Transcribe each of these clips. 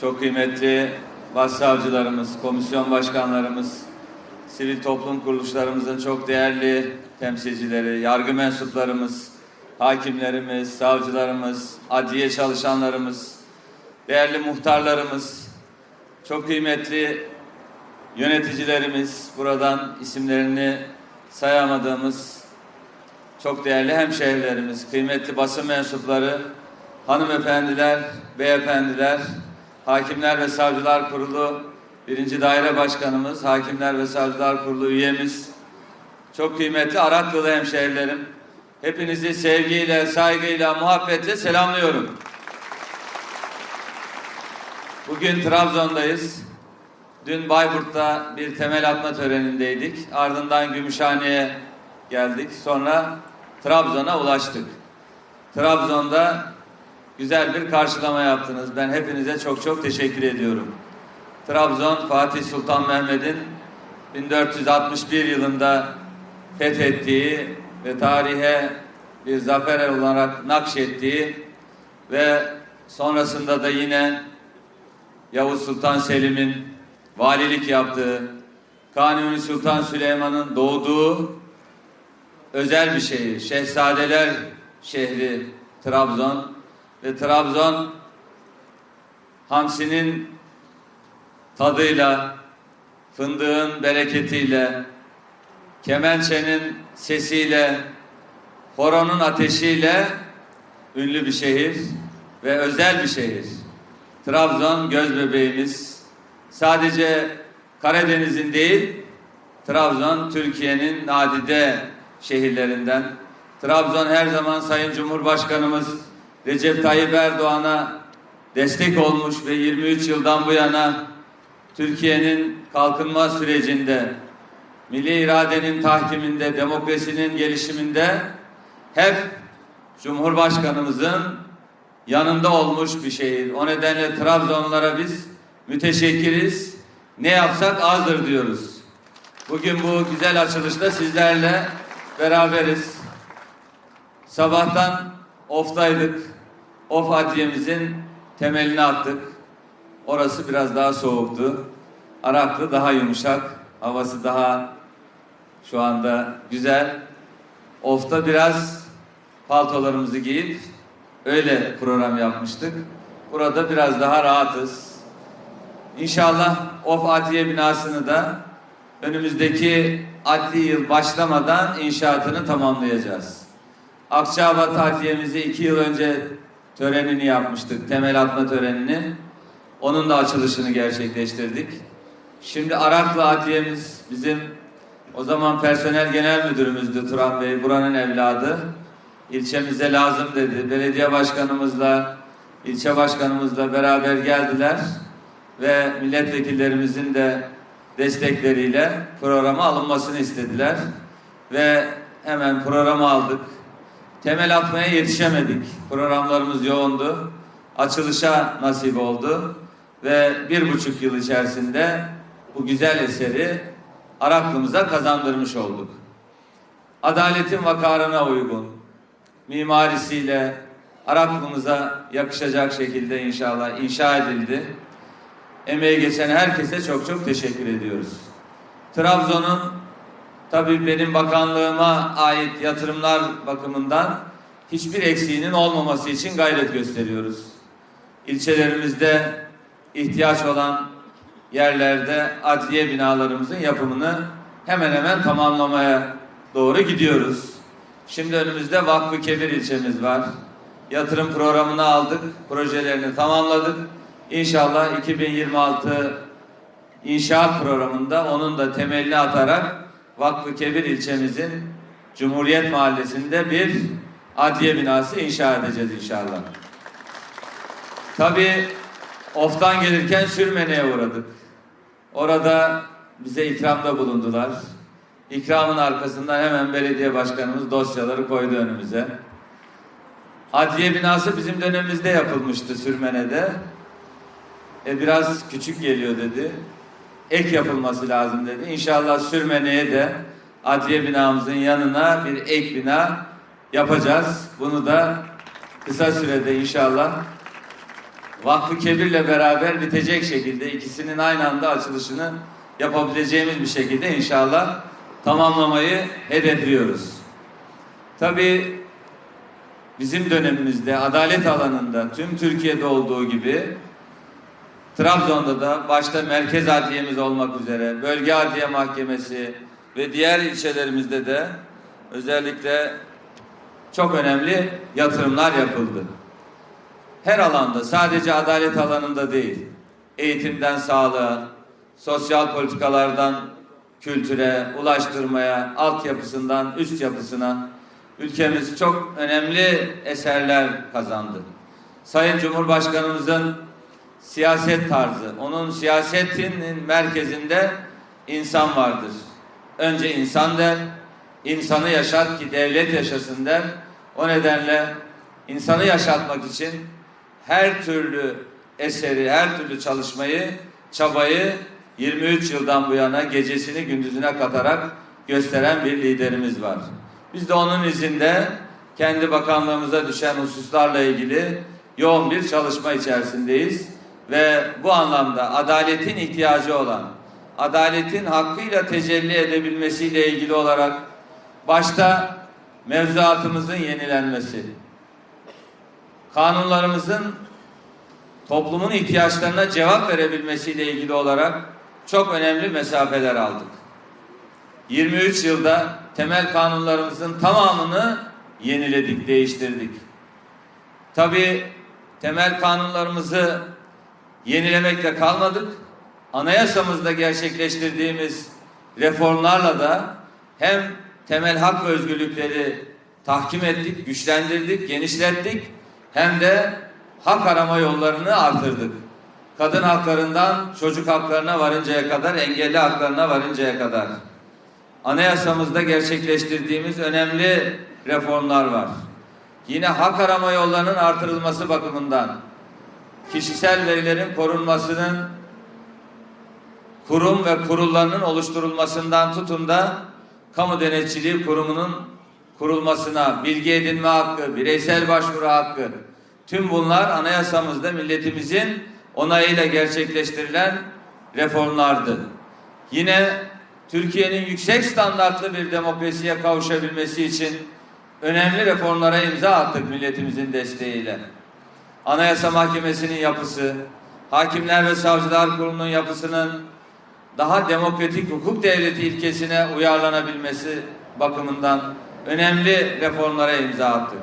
çok kıymetli başsavcılarımız, komisyon başkanlarımız, sivil toplum kuruluşlarımızın çok değerli temsilcileri, yargı mensuplarımız, hakimlerimiz, savcılarımız, adliye çalışanlarımız, değerli muhtarlarımız, çok kıymetli yöneticilerimiz, buradan isimlerini sayamadığımız çok değerli hemşehrilerimiz, kıymetli basın mensupları, hanımefendiler, beyefendiler, Hakimler ve Savcılar Kurulu birinci Daire Başkanımız, Hakimler ve Savcılar Kurulu üyemiz, çok kıymetli Araklılı hemşehrilerim, hepinizi sevgiyle, saygıyla, muhabbetle selamlıyorum. Bugün Trabzon'dayız. Dün Bayburt'ta bir temel atma törenindeydik. Ardından Gümüşhane'ye geldik. Sonra Trabzon'a ulaştık. Trabzon'da güzel bir karşılama yaptınız. Ben hepinize çok çok teşekkür ediyorum. Trabzon Fatih Sultan Mehmet'in 1461 yılında fethettiği ve tarihe bir zafer olarak nakşettiği ve sonrasında da yine Yavuz Sultan Selim'in valilik yaptığı, Kanuni Sultan Süleyman'ın doğduğu özel bir şehir. Şehzadeler şehri Trabzon ve Trabzon hamsinin tadıyla, fındığın bereketiyle, kemençenin sesiyle, horonun ateşiyle ünlü bir şehir ve özel bir şehir. Trabzon göz bebeğimiz. Sadece Karadeniz'in değil, Trabzon Türkiye'nin nadide şehirlerinden. Trabzon her zaman Sayın Cumhurbaşkanımız Recep Tayyip Erdoğan'a destek olmuş ve 23 yıldan bu yana Türkiye'nin kalkınma sürecinde, milli iradenin tahkiminde, demokrasinin gelişiminde hep Cumhurbaşkanımızın yanında olmuş bir şehir. O nedenle Trabzonlara biz müteşekkiriz. Ne yapsak azdır diyoruz. Bugün bu güzel açılışta sizlerle beraberiz. Sabahtan oftaydık. Of adliyemizin temelini attık. Orası biraz daha soğuktu. Araklı daha yumuşak. Havası daha şu anda güzel. Ofta biraz paltolarımızı giyip öyle program yapmıştık. Burada biraz daha rahatız. İnşallah Of Adliye binasını da önümüzdeki adli yıl başlamadan inşaatını tamamlayacağız. Akçabat Adliyemizi iki yıl önce törenini yapmıştık. Temel atma törenini. Onun da açılışını gerçekleştirdik. Şimdi Araklı Adliyemiz bizim o zaman personel genel müdürümüzdü Turan Bey. Buranın evladı. İlçemize lazım dedi. Belediye başkanımızla, ilçe başkanımızla beraber geldiler ve milletvekillerimizin de destekleriyle programa alınmasını istediler ve hemen programı aldık. Temel atmaya yetişemedik. Programlarımız yoğundu. Açılışa nasip oldu ve bir buçuk yıl içerisinde bu güzel eseri Araklımıza kazandırmış olduk. Adaletin vakarına uygun, mimarisiyle Araklımıza yakışacak şekilde inşallah inşa edildi. Emeği geçen herkese çok çok teşekkür ediyoruz. Trabzon'un tabii benim bakanlığıma ait yatırımlar bakımından hiçbir eksiğinin olmaması için gayret gösteriyoruz. İlçelerimizde ihtiyaç olan yerlerde adliye binalarımızın yapımını hemen hemen tamamlamaya doğru gidiyoruz. Şimdi önümüzde Vakfı Kebir ilçemiz var. Yatırım programını aldık, projelerini tamamladık. İnşallah 2026 inşaat programında onun da temelini atarak Vakfı Kebir ilçemizin Cumhuriyet Mahallesi'nde bir adliye binası inşa edeceğiz inşallah. Tabii Of'tan gelirken Sürmene'ye uğradık. Orada bize ikramda bulundular. İkramın arkasından hemen belediye başkanımız dosyaları koydu önümüze. Adliye binası bizim dönemimizde yapılmıştı Sürmene'de. E biraz küçük geliyor dedi. Ek yapılması lazım dedi. İnşallah Sürmene'ye de adliye binamızın yanına bir ek bina yapacağız. Bunu da kısa sürede inşallah Vakfı Kebir'le beraber bitecek şekilde ikisinin aynı anda açılışını yapabileceğimiz bir şekilde inşallah tamamlamayı hedefliyoruz. Tabii bizim dönemimizde adalet alanında tüm Türkiye'de olduğu gibi Trabzon'da da başta merkez adliyemiz olmak üzere bölge adliye mahkemesi ve diğer ilçelerimizde de özellikle çok önemli yatırımlar yapıldı. Her alanda sadece adalet alanında değil, eğitimden sağlığa, sosyal politikalardan kültüre, ulaştırmaya, altyapısından üst yapısına ülkemiz çok önemli eserler kazandı. Sayın Cumhurbaşkanımızın siyaset tarzı, onun siyasetinin merkezinde insan vardır. Önce insan der, insanı yaşat ki devlet yaşasın der. O nedenle insanı yaşatmak için her türlü eseri, her türlü çalışmayı, çabayı 23 yıldan bu yana gecesini gündüzüne katarak gösteren bir liderimiz var. Biz de onun izinde kendi bakanlığımıza düşen hususlarla ilgili yoğun bir çalışma içerisindeyiz ve bu anlamda adaletin ihtiyacı olan, adaletin hakkıyla tecelli edebilmesiyle ilgili olarak başta mevzuatımızın yenilenmesi, kanunlarımızın toplumun ihtiyaçlarına cevap verebilmesiyle ilgili olarak çok önemli mesafeler aldık. 23 yılda temel kanunlarımızın tamamını yeniledik, değiştirdik. Tabii temel kanunlarımızı yenilemekle kalmadık. Anayasamızda gerçekleştirdiğimiz reformlarla da hem temel hak ve özgürlükleri tahkim ettik, güçlendirdik, genişlettik hem de hak arama yollarını artırdık. Kadın haklarından çocuk haklarına varıncaya kadar, engelli haklarına varıncaya kadar. Anayasamızda gerçekleştirdiğimiz önemli reformlar var. Yine hak arama yollarının artırılması bakımından kişisel verilerin korunmasının kurum ve kurullarının oluşturulmasından tutun da kamu denetçiliği kurumunun kurulmasına, bilgi edinme hakkı, bireysel başvuru hakkı, tüm bunlar anayasamızda milletimizin onayıyla gerçekleştirilen reformlardı. Yine Türkiye'nin yüksek standartlı bir demokrasiye kavuşabilmesi için önemli reformlara imza attık milletimizin desteğiyle. Anayasa Mahkemesi'nin yapısı, Hakimler ve Savcılar Kurulu'nun yapısının daha demokratik hukuk devleti ilkesine uyarlanabilmesi bakımından önemli reformlara imza attık.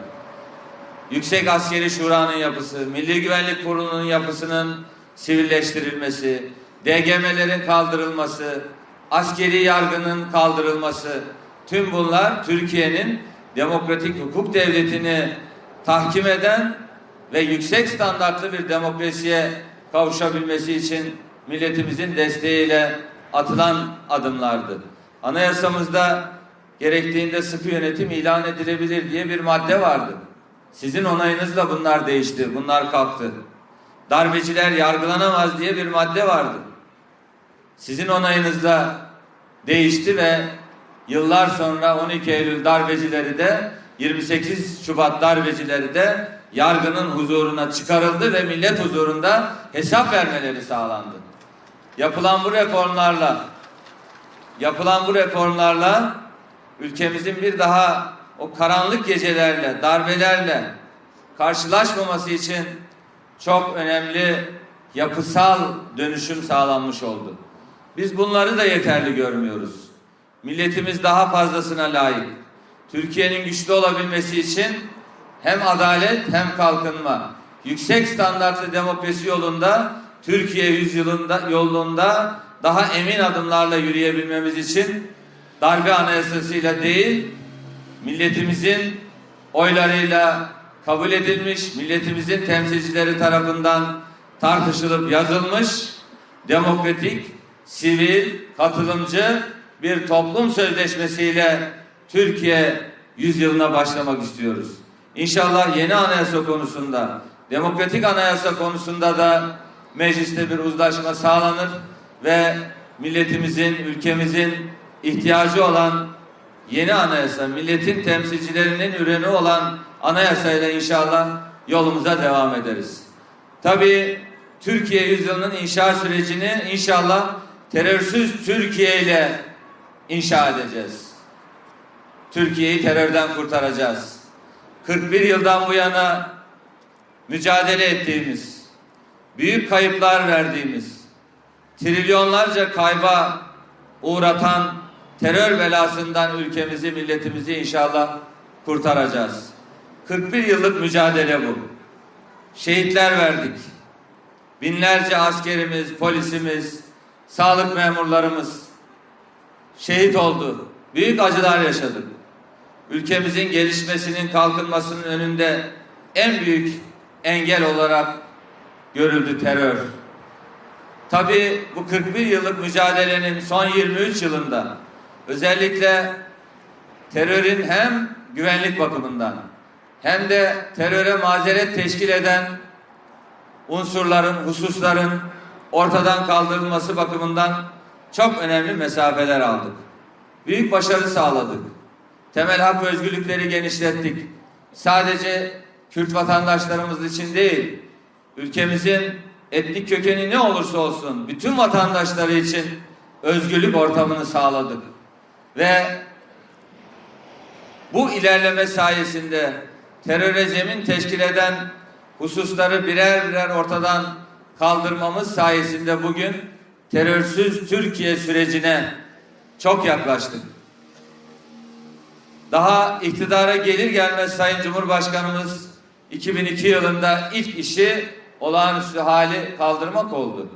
Yüksek Askeri Şura'nın yapısı, Milli Güvenlik Kurulu'nun yapısının sivilleştirilmesi, DGM'lerin kaldırılması, askeri yargının kaldırılması, tüm bunlar Türkiye'nin demokratik hukuk devletini tahkim eden ve yüksek standartlı bir demokrasiye kavuşabilmesi için milletimizin desteğiyle atılan adımlardı. Anayasamızda gerektiğinde sıkı yönetim ilan edilebilir diye bir madde vardı. Sizin onayınızla bunlar değişti, bunlar kalktı. Darbeciler yargılanamaz diye bir madde vardı. Sizin onayınızla değişti ve yıllar sonra 12 Eylül darbecileri de 28 Şubat darbecileri de yargının huzuruna çıkarıldı ve millet huzurunda hesap vermeleri sağlandı. Yapılan bu reformlarla yapılan bu reformlarla ülkemizin bir daha o karanlık gecelerle, darbelerle karşılaşmaması için çok önemli yapısal dönüşüm sağlanmış oldu. Biz bunları da yeterli görmüyoruz. Milletimiz daha fazlasına layık. Türkiye'nin güçlü olabilmesi için hem adalet hem kalkınma, yüksek standartlı demokrasi yolunda Türkiye yüzyılında yolunda daha emin adımlarla yürüyebilmemiz için darbe anayasasıyla değil, milletimizin oylarıyla kabul edilmiş, milletimizin temsilcileri tarafından tartışılıp yazılmış, demokratik, sivil, katılımcı bir toplum sözleşmesiyle Türkiye yüzyılına başlamak istiyoruz. İnşallah yeni anayasa konusunda, demokratik anayasa konusunda da mecliste bir uzlaşma sağlanır ve milletimizin, ülkemizin ihtiyacı olan yeni anayasa, milletin temsilcilerinin ürünü olan anayasayla inşallah yolumuza devam ederiz. Tabii Türkiye yüzyılının inşa sürecini inşallah terörsüz Türkiye ile inşa edeceğiz. Türkiye'yi terörden kurtaracağız. 41 yıldan bu yana mücadele ettiğimiz, büyük kayıplar verdiğimiz, trilyonlarca kayba uğratan terör belasından ülkemizi, milletimizi inşallah kurtaracağız. 41 yıllık mücadele bu. Şehitler verdik. Binlerce askerimiz, polisimiz, sağlık memurlarımız şehit oldu. Büyük acılar yaşadık. Ülkemizin gelişmesinin, kalkınmasının önünde en büyük engel olarak görüldü terör. Tabii bu 41 yıllık mücadelenin son 23 yılında özellikle terörün hem güvenlik bakımından hem de teröre mazeret teşkil eden unsurların, hususların ortadan kaldırılması bakımından çok önemli mesafeler aldık. Büyük başarı sağladık. Temel hak ve özgürlükleri genişlettik. Sadece Kürt vatandaşlarımız için değil, ülkemizin etnik kökeni ne olursa olsun bütün vatandaşları için özgürlük ortamını sağladık. Ve bu ilerleme sayesinde teröre zemin teşkil eden hususları birer birer ortadan kaldırmamız sayesinde bugün terörsüz Türkiye sürecine çok yaklaştık. Daha iktidara gelir gelmez Sayın Cumhurbaşkanımız 2002 yılında ilk işi olağanüstü hali kaldırmak oldu.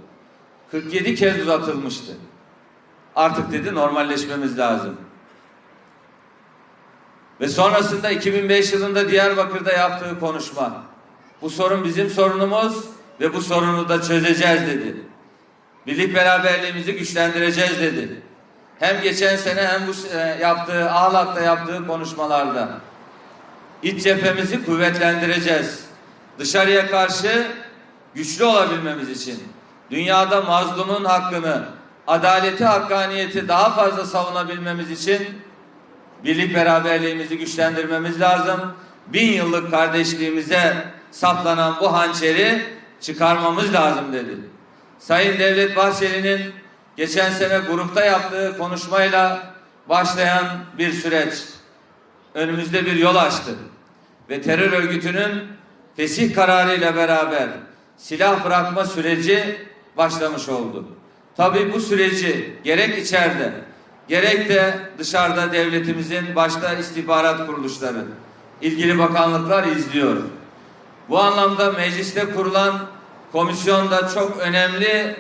47 kez uzatılmıştı. Artık dedi normalleşmemiz lazım. Ve sonrasında 2005 yılında Diyarbakır'da yaptığı konuşma. Bu sorun bizim sorunumuz ve bu sorunu da çözeceğiz dedi. Birlik beraberliğimizi güçlendireceğiz dedi. Hem geçen sene hem bu e, yaptığı Ağlat'ta yaptığı konuşmalarda iç cephemizi kuvvetlendireceğiz. Dışarıya karşı güçlü olabilmemiz için dünyada mazlumun hakkını, adaleti, hakkaniyeti daha fazla savunabilmemiz için birlik beraberliğimizi güçlendirmemiz lazım. Bin yıllık kardeşliğimize saplanan bu hançeri çıkarmamız lazım dedi. Sayın Devlet Bahçeli'nin geçen sene grupta yaptığı konuşmayla başlayan bir süreç önümüzde bir yol açtı. Ve terör örgütünün fesih kararıyla beraber silah bırakma süreci başlamış oldu. Tabii bu süreci gerek içeride gerek de dışarıda devletimizin başta istihbarat kuruluşları, ilgili bakanlıklar izliyor. Bu anlamda mecliste kurulan komisyon da çok önemli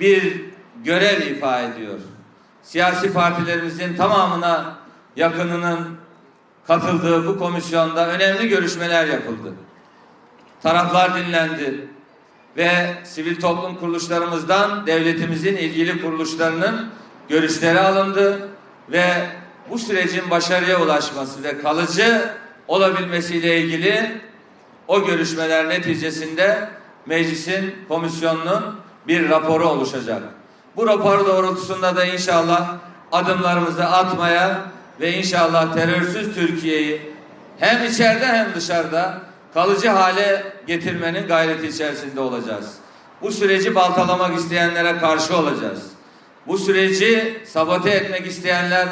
bir görev ifa ediyor. Siyasi partilerimizin tamamına yakınının katıldığı bu komisyonda önemli görüşmeler yapıldı. Taraflar dinlendi ve sivil toplum kuruluşlarımızdan devletimizin ilgili kuruluşlarının görüşleri alındı ve bu sürecin başarıya ulaşması ve kalıcı olabilmesiyle ilgili o görüşmeler neticesinde meclisin komisyonunun bir raporu oluşacak. Bu rapor doğrultusunda da inşallah adımlarımızı atmaya ve inşallah terörsüz Türkiye'yi hem içeride hem dışarıda kalıcı hale getirmenin gayreti içerisinde olacağız. Bu süreci baltalamak isteyenlere karşı olacağız. Bu süreci sabote etmek isteyenler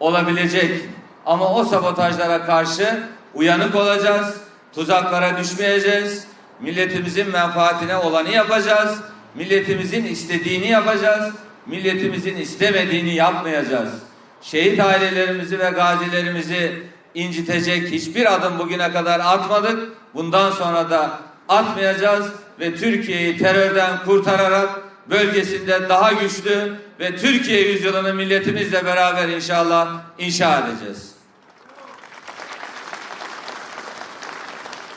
olabilecek. Ama o sabotajlara karşı uyanık olacağız. Tuzaklara düşmeyeceğiz. Milletimizin menfaatine olanı yapacağız. Milletimizin istediğini yapacağız. Milletimizin istemediğini yapmayacağız. Şehit ailelerimizi ve gazilerimizi incitecek hiçbir adım bugüne kadar atmadık. Bundan sonra da atmayacağız ve Türkiye'yi terörden kurtararak bölgesinde daha güçlü ve Türkiye yüzyılını milletimizle beraber inşallah inşa edeceğiz.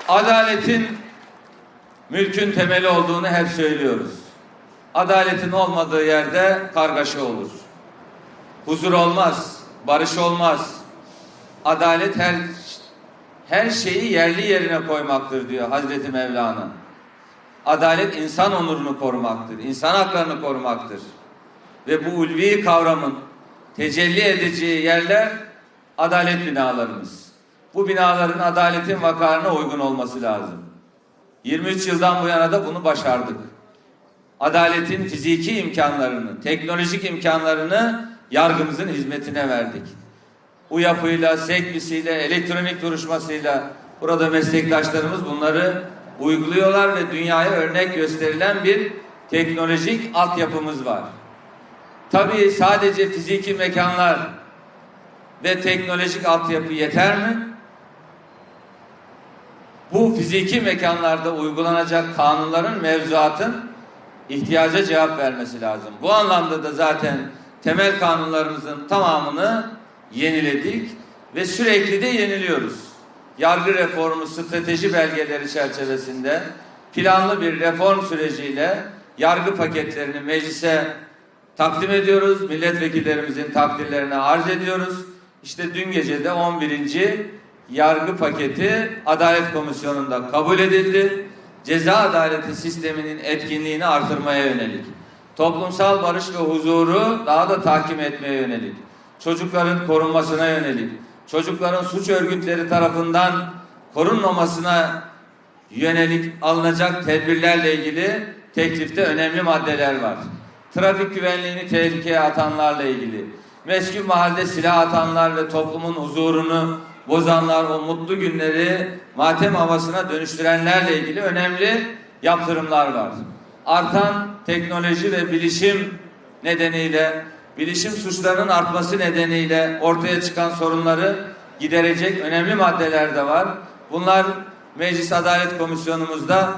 Adaletin mülkün temeli olduğunu hep söylüyoruz. Adaletin olmadığı yerde kargaşa olur. Huzur olmaz, barış olmaz. Adalet her her şeyi yerli yerine koymaktır diyor Hazreti Mevlana. Adalet insan onurunu korumaktır, insan haklarını korumaktır. Ve bu ulvi kavramın tecelli edeceği yerler adalet binalarımız. Bu binaların adaletin vakarına uygun olması lazım. 23 yıldan bu yana da bunu başardık. Adaletin fiziki imkanlarını, teknolojik imkanlarını yargımızın hizmetine verdik. Bu yapıyla, sekbisiyle, elektronik duruşmasıyla burada meslektaşlarımız bunları uyguluyorlar ve dünyaya örnek gösterilen bir teknolojik altyapımız var. Tabii sadece fiziki mekanlar ve teknolojik altyapı yeter mi? Bu fiziki mekanlarda uygulanacak kanunların, mevzuatın ihtiyaca cevap vermesi lazım. Bu anlamda da zaten temel kanunlarımızın tamamını yeniledik ve sürekli de yeniliyoruz. Yargı reformu strateji belgeleri çerçevesinde planlı bir reform süreciyle yargı paketlerini meclise takdim ediyoruz. Milletvekillerimizin takdirlerine arz ediyoruz. İşte dün gece de 11. yargı paketi Adalet Komisyonu'nda kabul edildi. Ceza adaleti sisteminin etkinliğini artırmaya yönelik. Toplumsal barış ve huzuru daha da tahkim etmeye yönelik. Çocukların korunmasına yönelik. Çocukların suç örgütleri tarafından korunmamasına yönelik alınacak tedbirlerle ilgili teklifte önemli maddeler var. Trafik güvenliğini tehlikeye atanlarla ilgili, meskun mahalde silah atanlar ve toplumun huzurunu bozanlar, o mutlu günleri matem havasına dönüştürenlerle ilgili önemli yaptırımlar var. Artan teknoloji ve bilişim nedeniyle, bilişim suçlarının artması nedeniyle ortaya çıkan sorunları giderecek önemli maddeler de var. Bunlar Meclis Adalet Komisyonumuzda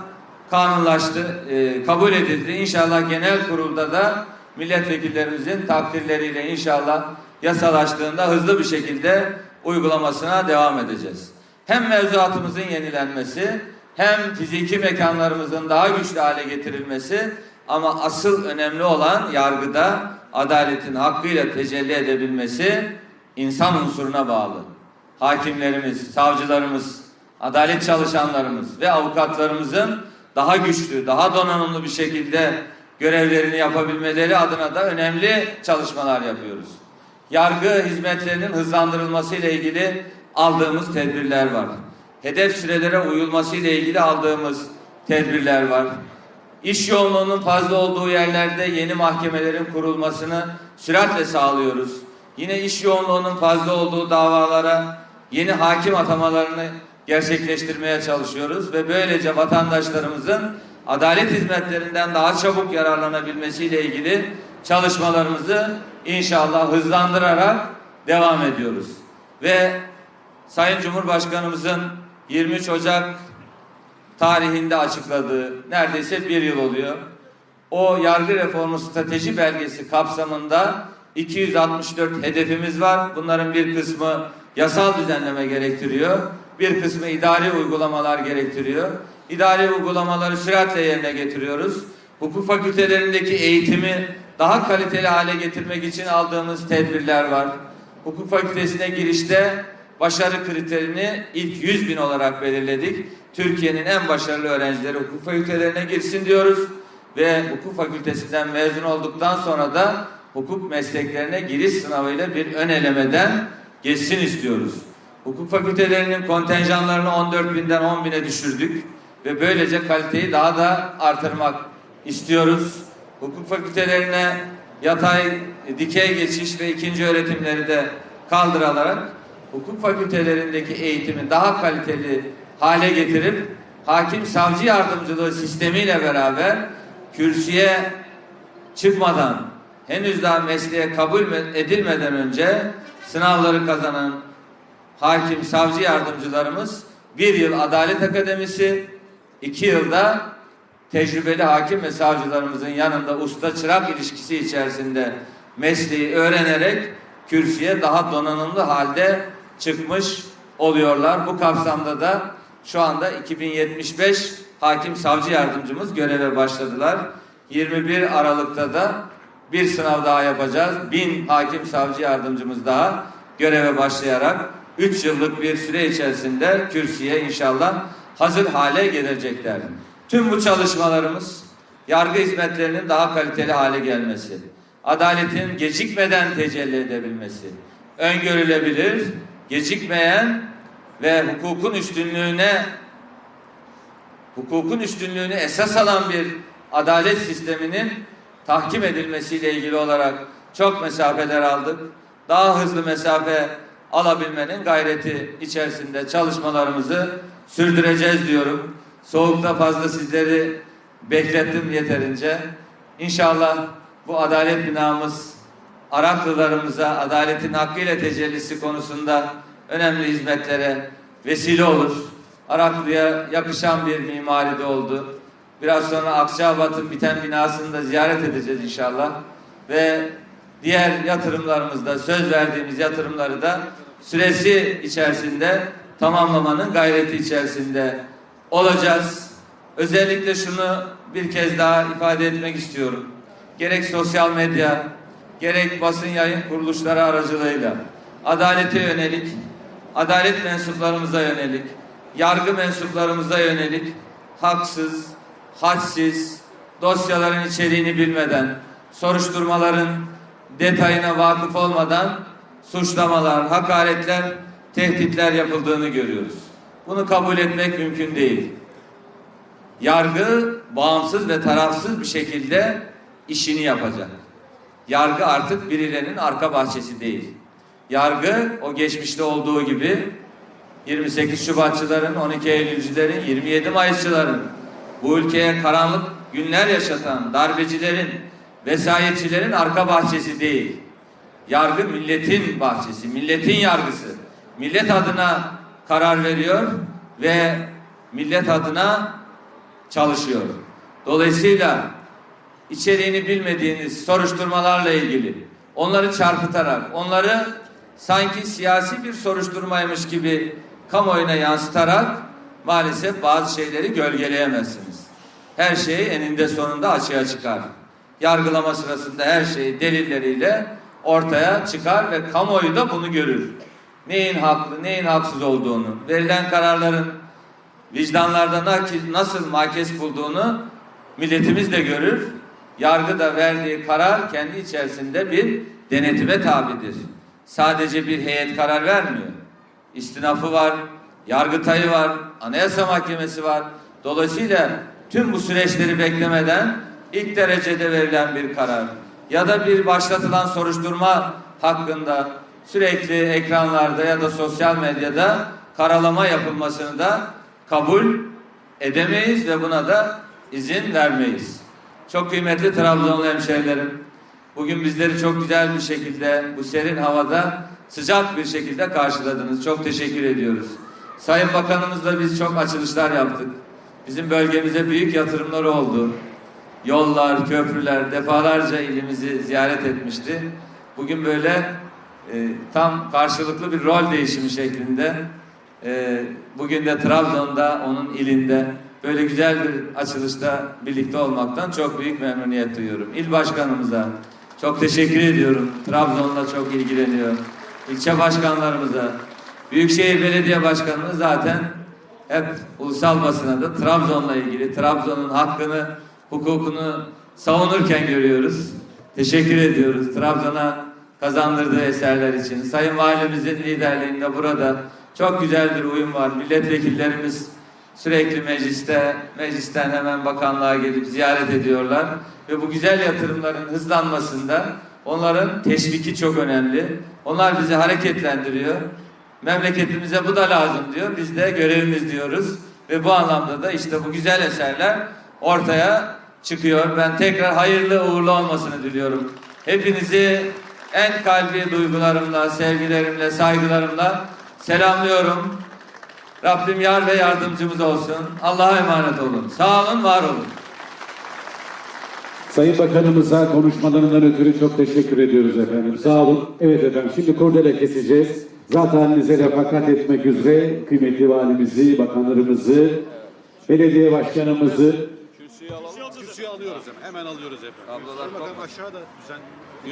kanunlaştı, e, kabul edildi. İnşallah genel kurulda da milletvekillerimizin takdirleriyle inşallah yasalaştığında hızlı bir şekilde uygulamasına devam edeceğiz. Hem mevzuatımızın yenilenmesi hem fiziki mekanlarımızın daha güçlü hale getirilmesi ama asıl önemli olan yargıda adaletin hakkıyla tecelli edebilmesi insan unsuruna bağlı. Hakimlerimiz, savcılarımız, adalet çalışanlarımız ve avukatlarımızın daha güçlü, daha donanımlı bir şekilde görevlerini yapabilmeleri adına da önemli çalışmalar yapıyoruz. Yargı hizmetlerinin hızlandırılması ile ilgili aldığımız tedbirler var. Hedef sürelere uyulması ile ilgili aldığımız tedbirler var. İş yoğunluğunun fazla olduğu yerlerde yeni mahkemelerin kurulmasını süratle sağlıyoruz. Yine iş yoğunluğunun fazla olduğu davalara yeni hakim atamalarını gerçekleştirmeye çalışıyoruz ve böylece vatandaşlarımızın adalet hizmetlerinden daha çabuk yararlanabilmesiyle ilgili çalışmalarımızı inşallah hızlandırarak devam ediyoruz. Ve Sayın Cumhurbaşkanımızın 23 Ocak tarihinde açıkladığı neredeyse bir yıl oluyor. O yargı reformu strateji belgesi kapsamında 264 hedefimiz var. Bunların bir kısmı yasal düzenleme gerektiriyor. Bir kısmı idari uygulamalar gerektiriyor. İdari uygulamaları süratle yerine getiriyoruz. Hukuk fakültelerindeki eğitimi daha kaliteli hale getirmek için aldığımız tedbirler var. Hukuk fakültesine girişte başarı kriterini ilk 100 bin olarak belirledik. Türkiye'nin en başarılı öğrencileri hukuk fakültelerine girsin diyoruz. Ve hukuk fakültesinden mezun olduktan sonra da hukuk mesleklerine giriş sınavıyla bir ön elemeden geçsin istiyoruz. Hukuk fakültelerinin kontenjanlarını 14 binden 10 bine düşürdük ve böylece kaliteyi daha da artırmak istiyoruz. Hukuk fakültelerine yatay, dikey geçiş ve ikinci öğretimleri de kaldırılarak hukuk fakültelerindeki eğitimi daha kaliteli hale getirip hakim savcı yardımcılığı sistemiyle beraber kürsüye çıkmadan henüz daha mesleğe kabul edilmeden önce sınavları kazanan hakim savcı yardımcılarımız bir yıl Adalet Akademisi, iki yılda tecrübeli hakim ve savcılarımızın yanında usta çırak ilişkisi içerisinde mesleği öğrenerek kürsüye daha donanımlı halde çıkmış oluyorlar. Bu kapsamda da şu anda 2075 hakim savcı yardımcımız göreve başladılar. 21 Aralık'ta da bir sınav daha yapacağız. Bin hakim savcı yardımcımız daha göreve başlayarak 3 yıllık bir süre içerisinde kürsüye inşallah hazır hale gelecekler. Tüm bu çalışmalarımız yargı hizmetlerinin daha kaliteli hale gelmesi, adaletin gecikmeden tecelli edebilmesi, öngörülebilir, gecikmeyen ve hukukun üstünlüğüne hukukun üstünlüğünü esas alan bir adalet sisteminin tahkim edilmesiyle ilgili olarak çok mesafeler aldık. Daha hızlı mesafe alabilmenin gayreti içerisinde çalışmalarımızı sürdüreceğiz diyorum. Soğukta fazla sizleri beklettim yeterince. İnşallah bu adalet binamız Araklılarımıza adaletin hakkıyla tecellisi konusunda önemli hizmetlere vesile olur. Araklı'ya yakışan bir mimari de oldu. Biraz sonra Akçabat'ın biten binasını da ziyaret edeceğiz inşallah. Ve diğer yatırımlarımızda söz verdiğimiz yatırımları da süresi içerisinde tamamlamanın gayreti içerisinde olacağız. Özellikle şunu bir kez daha ifade etmek istiyorum. Gerek sosyal medya, gerek basın yayın kuruluşları aracılığıyla adalete yönelik, adalet mensuplarımıza yönelik, yargı mensuplarımıza yönelik haksız, hadsiz, dosyaların içeriğini bilmeden, soruşturmaların detayına vakıf olmadan suçlamalar, hakaretler, tehditler yapıldığını görüyoruz. Bunu kabul etmek mümkün değil. Yargı bağımsız ve tarafsız bir şekilde işini yapacak. Yargı artık birilerinin arka bahçesi değil. Yargı o geçmişte olduğu gibi 28 Şubatçıların, 12 Eylülcülerin, 27 Mayısçıların bu ülkeye karanlık günler yaşatan darbecilerin, vesayetçilerin arka bahçesi değil. Yargı milletin bahçesi, milletin yargısı. Millet adına karar veriyor ve millet adına çalışıyor. Dolayısıyla içeriğini bilmediğiniz soruşturmalarla ilgili onları çarpıtarak, onları sanki siyasi bir soruşturmaymış gibi kamuoyuna yansıtarak maalesef bazı şeyleri gölgeleyemezsiniz. Her şey eninde sonunda açığa çıkar. Yargılama sırasında her şey delilleriyle ortaya çıkar ve kamuoyu da bunu görür. Neyin haklı, neyin haksız olduğunu, verilen kararların vicdanlarda na- nasıl makes bulduğunu milletimiz de görür. Yargı da verdiği karar kendi içerisinde bir denetime tabidir. Sadece bir heyet karar vermiyor. İstinafı var, yargıtayı var, anayasa mahkemesi var. Dolayısıyla tüm bu süreçleri beklemeden ilk derecede verilen bir karar ya da bir başlatılan soruşturma hakkında sürekli ekranlarda ya da sosyal medyada karalama yapılmasını da kabul edemeyiz ve buna da izin vermeyiz. Çok kıymetli Trabzonlu hemşehrilerim, bugün bizleri çok güzel bir şekilde bu serin havada sıcak bir şekilde karşıladınız. Çok teşekkür ediyoruz. Sayın Bakanımızla biz çok açılışlar yaptık. Bizim bölgemize büyük yatırımlar oldu. Yollar, köprüler defalarca ilimizi ziyaret etmişti. Bugün böyle e, tam karşılıklı bir rol değişimi şeklinde e, bugün de Trabzon'da onun ilinde böyle güzel bir açılışta birlikte olmaktan çok büyük memnuniyet duyuyorum. İl başkanımıza çok teşekkür ediyorum. Trabzon'la çok ilgileniyor. İlçe başkanlarımıza, Büyükşehir Belediye Başkanımız zaten hep ulusal basına da Trabzon'la ilgili, Trabzon'un hakkını, hukukunu savunurken görüyoruz. Teşekkür ediyoruz Trabzon'a kazandırdığı eserler için. Sayın Valimizin liderliğinde burada çok güzel bir uyum var. Milletvekillerimiz sürekli mecliste, meclisten hemen bakanlığa gelip ziyaret ediyorlar. Ve bu güzel yatırımların hızlanmasında onların teşviki çok önemli. Onlar bizi hareketlendiriyor. Memleketimize bu da lazım diyor. Biz de görevimiz diyoruz. Ve bu anlamda da işte bu güzel eserler ortaya çıkıyor. Ben tekrar hayırlı uğurlu olmasını diliyorum. Hepinizi en kalbi duygularımla, sevgilerimle, saygılarımla selamlıyorum. Rabbim yar ve yardımcımız olsun. Allah'a emanet olun. Sağ olun, var olun. Sayın Bakanımıza konuşmalarından ötürü çok teşekkür ediyoruz efendim. Sağ olun. Evet efendim şimdi kurdele keseceğiz. Zaten bize refakat etmek üzere kıymetli valimizi, bakanlarımızı, belediye başkanımızı Kürsüyü alalım. Kürsüyü alıyoruz hemen. Hemen alıyoruz efendim. Ablalar Bakalım aşağıda düzen